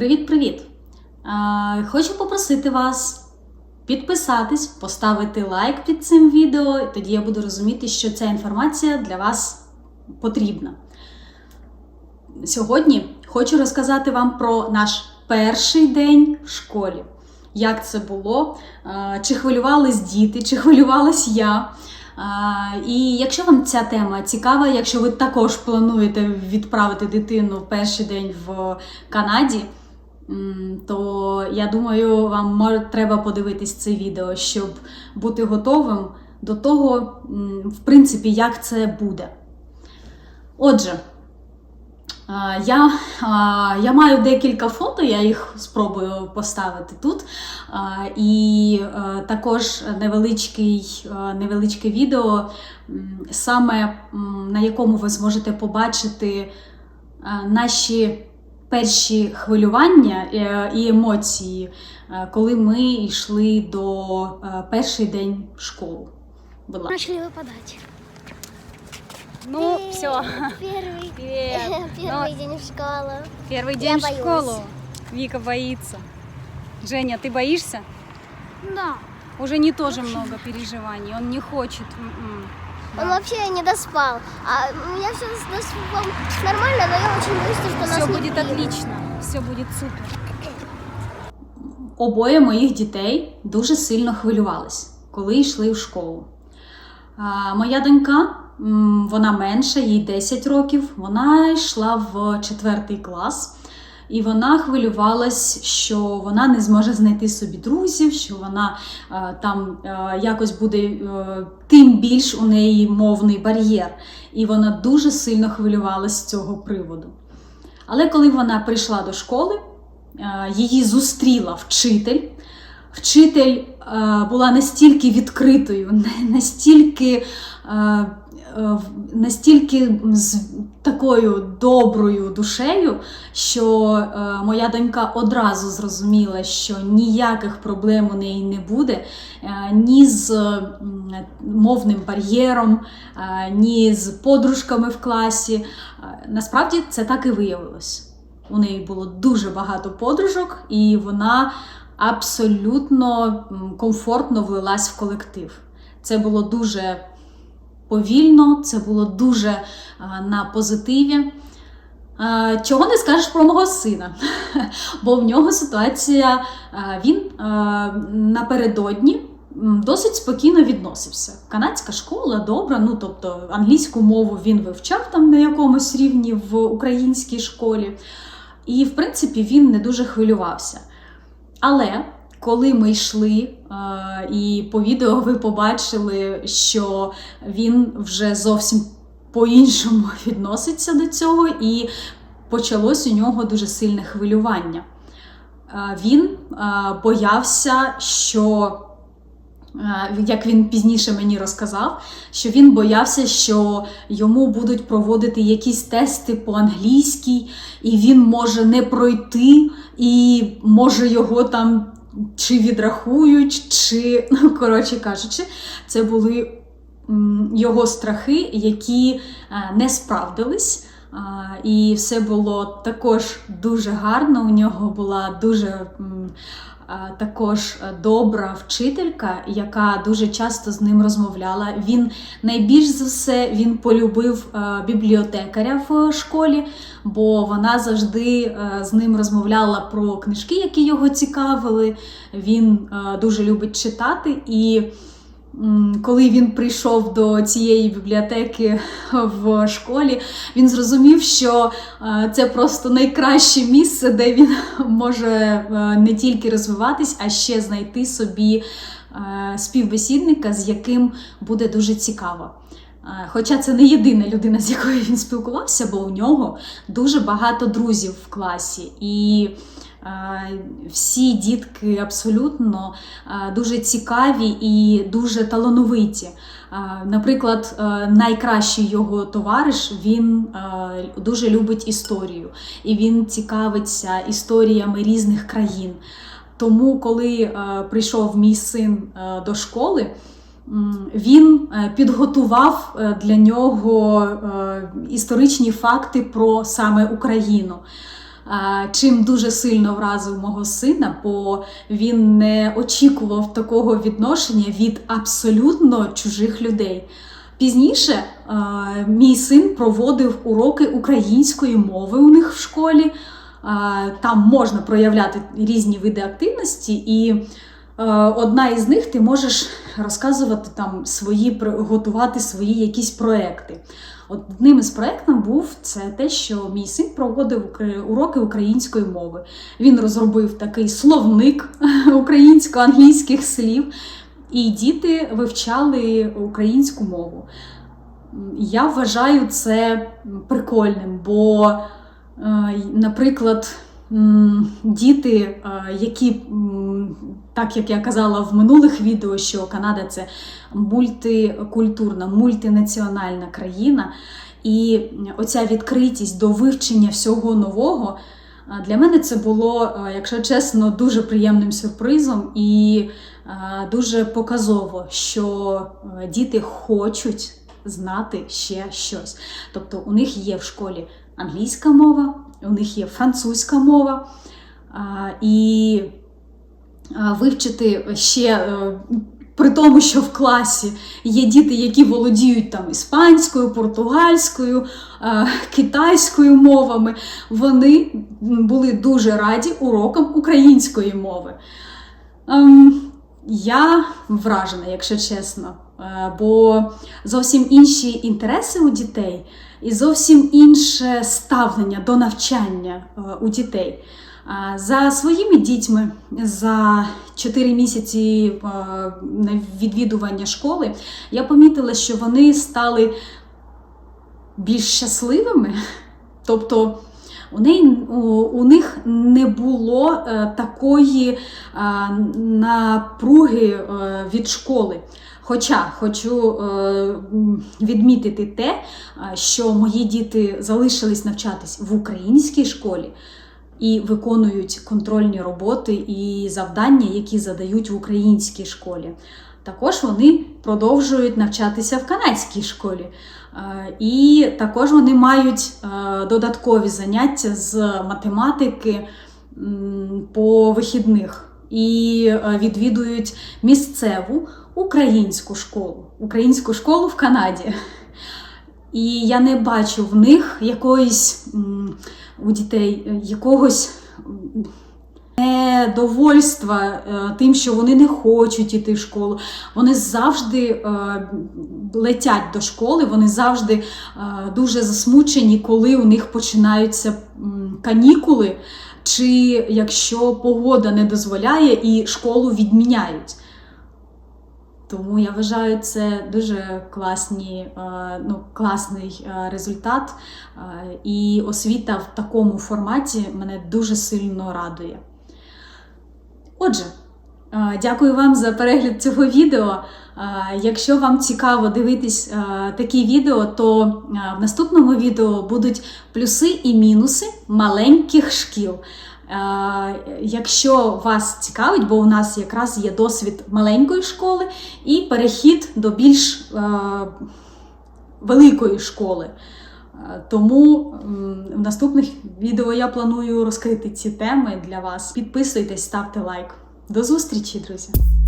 Привіт-привіт! Хочу попросити вас підписатись, поставити лайк під цим відео, і тоді я буду розуміти, що ця інформація для вас потрібна. Сьогодні хочу розказати вам про наш перший день в школі. Як це було, чи хвилювались діти, чи хвилювалась я. І якщо вам ця тема цікава, якщо ви також плануєте відправити дитину в перший день в Канаді, то я думаю, вам треба подивитись це відео, щоб бути готовим до того, в принципі, як це буде. Отже, Я, я маю декілька фото, я їх спробую поставити тут. І е, також е, невеличке відео, саме на якому ви зможете побачити е, наші перші хвилювання е, і емоції, е, коли ми йшли до е, перший день в школу. Будь ласка. Начали выпадать. Ну, все. Первый, Привет. первый день в школу. Первый Я день в боюсь. школу. Вика боится. Женя, ты боишься? Да. Уже не тоже много переживаний. Он не хочет. м-м. Он вообще не доспал. А у меня все с доспом нормально, но я очень боюсь, что нас Все не будет примут. отлично. Все будет супер. Обоє моїх дітей дуже сильно хвилювались, коли йшли в школу. А, Моя донька, вона менша, їй 10 років, вона йшла в четвертий клас, і вона хвилювалась, що вона не зможе знайти собі друзів, що вона е, там е, якось буде е, тим більш у неї мовний бар'єр. І вона дуже сильно хвилювалась з цього приводу. Але коли вона прийшла до школи, її зустріла вчитель. Вчитель е, була настільки відкритою, настільки, е, е, настільки з такою доброю душею, що моя донька одразу зрозуміла, що ніяких проблем у неї не буде ні з мовним бар'єром, ні з подружками в класі. Насправді це так і виявилось. У неї було дуже багато подружок, і вона абсолютно комфортно влилась в колектив. Це було дуже повільно, це було дуже на позитиві. Чого не скажеш про мого сина? Бо в нього ситуація, він напередодні досить спокійно відносився. Канадська школа добра, ну тобто англійську мову він вивчав там на якомусь рівні в українській школі. І, в принципі, він не дуже хвилювався. Але коли ми йшли, е, і по відео ви побачили, що він вже зовсім по-іншому відноситься до цього, і почалось у нього дуже сильне хвилювання. Е, Він е, боявся, що, як він пізніше мені розказав, що він боявся, що йому будуть проводити якісь тести по англійській, і він може не пройти, і може його там чи відрахують, чи, ну, коротше кажучи, це були його страхи, які е, не справдились. І все було також дуже гарно. У нього була дуже також е, добра вчителька, яка дуже часто з ним розмовляла. Він найбільш за все він полюбив е, бібліотекаря в школі, бо вона завжди е, з ним розмовляла про книжки, які його цікавили. Він дуже любить читати і. Коли він прийшов до цієї бібліотеки в школі, він зрозумів, що е, це просто найкраще місце, де він може е, не тільки розвиватись, а ще знайти собі е, співбесідника, з яким буде дуже цікаво. Хоча це не єдина людина, з якою він спілкувався, бо у нього дуже багато друзів в класі. І всі дітки абсолютно дуже цікаві і дуже талановиті. Наприклад, е, найкращий його товариш він е, дуже любить історію, і він цікавиться історіями різних країн. Тому, коли е, прийшов мій син до школи, він підготував для нього історичні факти про саме Україну. Чим дуже сильно вразив мого сина, бо він не очікував такого відношення від абсолютно чужих людей. Пізніше мій син проводив уроки української мови у них в школі. Там можна проявляти різні види активності, і одна із них ти можеш розказувати там свої готувати свої якісь проекти. Одним із проєктів був це те, що мій син проводив уроки української мови. Він розробив такий словник українсько-англійських слів, і діти вивчали українську мову. Я вважаю це прикольним, бо, е, наприклад, діти, е, які, так як я казала в минулих відео, що Канада це мультикультурна, мультинаціональна країна, і оця відкритість до вивчення всього нового. Для мене це було, е, якщо чесно, дуже приємним сюрпризом і е, дуже показово, що е, діти хочуть знати ще щось. Тобто у них є в школі англійська мова, у них є французька мова, і вивчити ще. е, При тому, що в класі є діти, які володіють там іспанською, португальською, е, китайською мовами, вони були дуже раді урокам української мови. Ем, я вражена, якщо чесно, е, бо зовсім інші інтереси у дітей і зовсім інше ставлення до навчання е, у дітей. За своїми дітьми за 4 місяці е, відвідування школи я помітила, що вони стали більш щасливими. Тобто у, неї, у, них не було е, такої е, напруги від школи. Хоча хочу відмітити те, що мої діти залишились навчатись в українській школі і виконують контрольні роботи і завдання, які задають в українській школі. Також вони продовжують навчатися в канадській школі. Е, І також вони мають е, додаткові заняття з математики по вихідних і е, відвідують місцеву українську школу, українську школу в Канаді. І я не бачу в них якоїсь у дітей е, якогось недовольства е, тим, що вони не хочуть іти в школу. Вони завжди е, летять до школи, вони завжди дуже засмучені, коли у них починаються канікули, чи якщо погода не дозволяє і школу відміняють. Тому я вважаю це дуже класні, е, ну, класний е, результат. Е, І освіта в такому форматі мене дуже сильно радує. Отже, дякую вам за перегляд цього відео. Якщо вам цікаво дивитись такі відео, то в наступному відео будуть плюси і мінуси маленьких шкіл. Е, Якщо вас цікавить, бо у нас якраз є досвід маленької школи і перехід до більш е, великої школи. Е, Тому в наступних відео я планую розкрити ці теми для вас. Підписуйтесь, ставте лайк. До зустрічі, друзі!